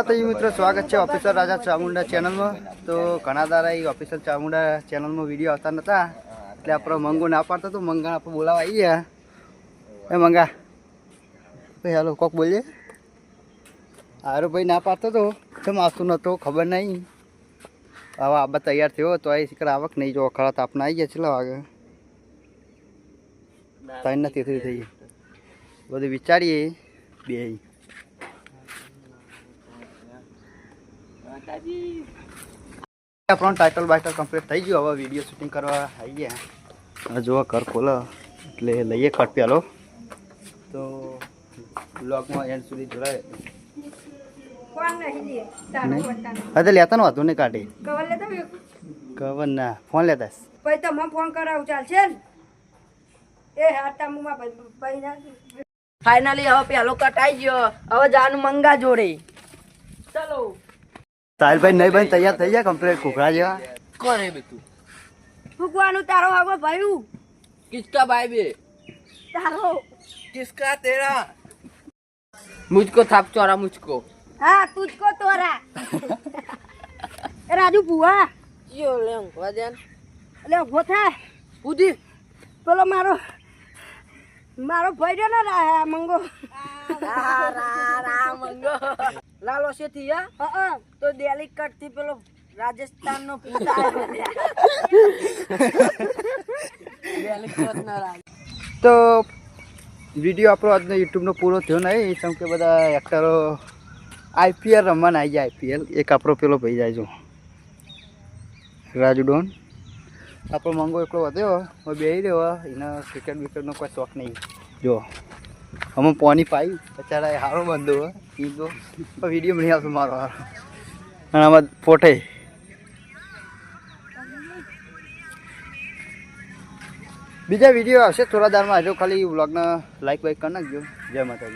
મિત્રો સ્વાગત છે ઓફિસર રાજા ચામુંડા ચેનલમાં. તો ઘણા દ્વારા એ ઓફિસર ચામુંડા ચેનલમાં વીડિયો આવતા નતા. એટલે આપણો મંગો ના પાડતો તો મંગા આપણે બોલાવા આવી ગયા. એ મંગા. ભાઈ, હાલો, કોક બોલીએ? હારો ભાઈ ના પાડતો તો. કેમ આવતું નતો? ખબર નહીં હવે આબા તૈયાર થયો તો આ શીખર આવક નહીં જો ખરા તાપના આવી ગયા છેલ્લા વાગે. ત્રણ નથી થઈ થઈ બધું વિચારીએ. બે. આપણો ટાઇટલ બાઇટલ કમ્પ્લીટ થઈ ગયું. હવે વીડિયો શૂટિંગ કરવા આવી ગયા હવે જો ઘર ખોલો. એટલે લઈએ કટ પેલો તો બ્લોગમાં એન્ડ સુધી જોડાય. તો લેતા નો હતું ને કાઢી. કવર લેતો? ના ફોન લેતા પછી તો મને ફોન કરાવું ચાલશે ને? એ ફાઇનલી હવે પેલો કટાઈ ગયો. હવે જાનું મંગા જોડે. ચલો. સાહિલભાઈ નહીં ભાઈ તૈયાર થઈ જાય કમ્પ્લીટ કુકરા જેવા. કોને બધું ફૂકવાનું તારો આગો ભાઈ કિસકા ભાઈ બે. તારો. કિસકા તેરા. મુજકો થાપ ચોરા મુજકો. હા તુજકો તોરા. એ રાજુ ભુવા. યો લે ઊંઘવા દેન લે ઊભો થા ઉધી પેલો મારો મારો ભાઈ રહ્યો ને મંગો. લાલો છે થી હા હા. તો દિલ્હી કટથી પેલો રાજસ્થાન નો પૂત આવ્યો દિલ્હી કટ ના રાજ. તો વીડિયો આપણો આજનો યુટ્યુબનો પૂરો થયો નહીં કેમ કે બધા એક્ટરો આઈપીએલ રમવાના આવી ગયા આઈપીએલ એક આપણો પેલો ભાઈ જાય જો રાજુ ડોન. આપણો મંગો એકલો વધ્યો હવે બેસી રહ્યો એના ક્રિકેટ વિકેટનો કોઈ શોખ નહીં. જો અમે પોની પાઈ બચારા એ હારો બંધો તો વીડિયો નહીં આવતો મારો હારો. અને આમાં ફોટે. બીજા વીડિયો આવશે થોડા દારમાં. હજુ ખાલી વ્લોગને લાઈક વાઈક કરી નાખજો. જય માતાજી.